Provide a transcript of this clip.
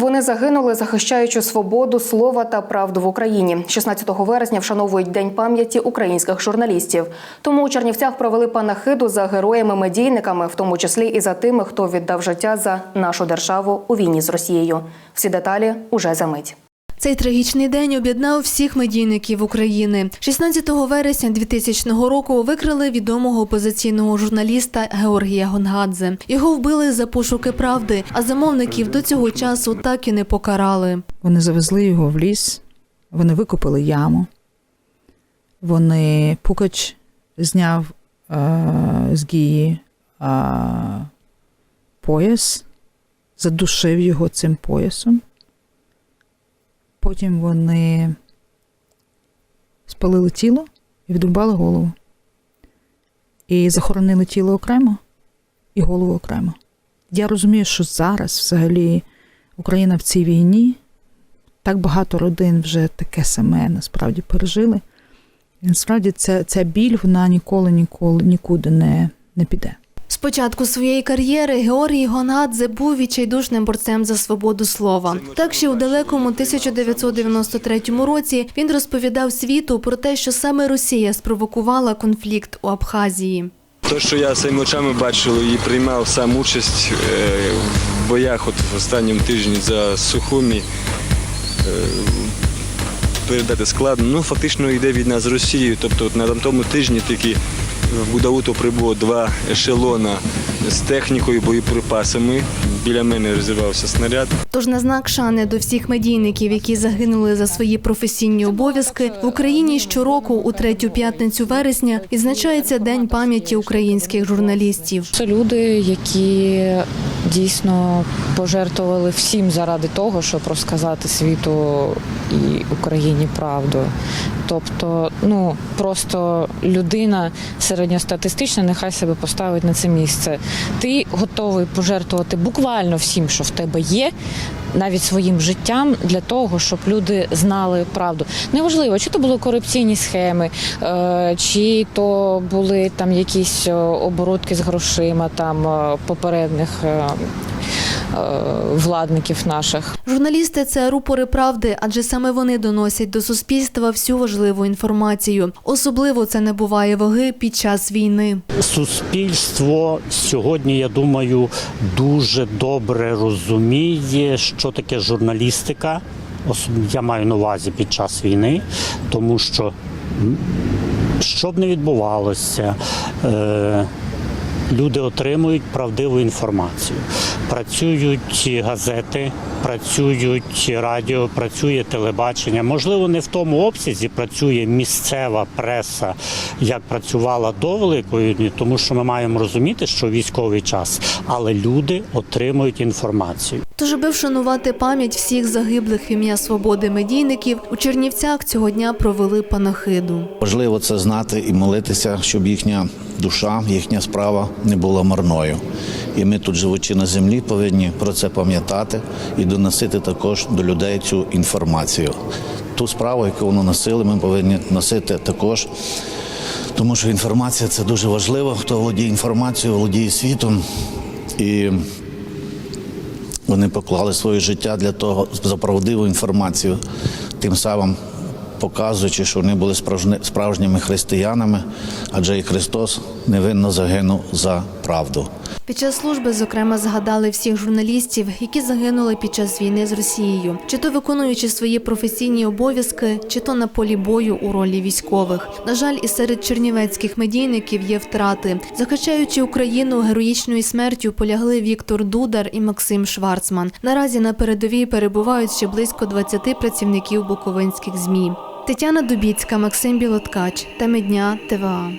Вони загинули, захищаючи свободу слова та правду в Україні. 16 вересня вшановують День пам'яті українських журналістів. Тому у Чернівцях провели панахиду за героями-медійниками, в тому числі і за тими, хто віддав життя за нашу державу у війні з Росією. Всі деталі уже за мить. Цей трагічний день об'єднав всіх медійників України. 16 вересня 2000 року викрили відомого опозиційного журналіста Георгія Гонгадзе. Його вбили за пошуки правди, а замовників до цього часу так і не покарали. Вони завезли його в ліс, вони викопали яму. Вони Пукач зняв е, з гії е, пояс, задушив його цим поясом. Потім вони спалили тіло і відрубали голову. І захоронили тіло окремо і голову окремо. Я розумію, що зараз взагалі Україна в цій війні так багато родин вже таке саме насправді пережили. І насправді ця, ця біль вона ніколи, ніколи нікуди не, не піде. З початку своєї кар'єри Георгій Гонгадзе був відчайдушним борцем за свободу слова. Так ще у далекому 1993 році він розповідав світу про те, що саме Росія спровокувала конфлікт у Абхазії. То, що я своїми очами бачив і приймав сам участь е, в боях от в останньому тижні за Сухумі, е, передати складно. Ну, фактично йде війна з Росією. Тобто на тому тижні тільки в Будауту прибуло два ешелона з технікою, боєприпасами. Біля мене розірвався снаряд. Тож на знак шани до всіх медійників, які загинули за свої професійні обов'язки, в Україні щороку у третю п'ятницю вересня відзначається День пам'яті українських журналістів. Це люди, які дійсно пожертвували всім заради того, щоб розказати світу і Україні правду. Тобто, ну просто людина середньостатистична, нехай себе поставить на це місце. Ти готовий пожертвувати буквально всім, що в тебе є, навіть своїм життям для того, щоб люди знали правду. Неважливо, чи то були корупційні схеми, е, чи то були там якісь е, оборудки з грошима там е, попередніх. Е, Владників наших Журналісти це рупори правди, адже саме вони доносять до суспільства всю важливу інформацію. Особливо це не буває ваги під час війни. Суспільство сьогодні, я думаю, дуже добре розуміє, що таке журналістика. Я маю на увазі під час війни, тому що що б не відбувалося, е, люди отримують правдиву інформацію. Працюють газети, працюють радіо, працює телебачення. Можливо, не в тому обсязі працює місцева преса, як працювала до Великої війни, тому що ми маємо розуміти, що військовий час, але люди отримують інформацію. Тож, аби вшанувати пам'ять всіх загиблих ім'я свободи медійників, у Чернівцях цього дня провели панахиду. Важливо це знати і молитися, щоб їхня душа, їхня справа не була марною. І ми тут, живучи на землі, повинні про це пам'ятати і доносити також до людей цю інформацію. Ту справу, яку вони носили, ми повинні носити також. Тому що інформація це дуже важливо. Хто володіє інформацією, володіє світом. І вони поклали своє життя для того за правдиву інформацію, тим самим показуючи, що вони були справжні- справжніми християнами, адже і Христос невинно загинув за правду. Під час служби, зокрема, згадали всіх журналістів, які загинули під час війни з Росією, чи то виконуючи свої професійні обов'язки, чи то на полі бою у ролі військових. На жаль, і серед чернівецьких медійників є втрати. Захищаючи Україну героїчною смертю, полягли Віктор Дудар і Максим Шварцман. Наразі на передовій перебувають ще близько 20 працівників буковинських змі. Тетяна Дубіцька, Максим Білоткач. Теми дня ТВА.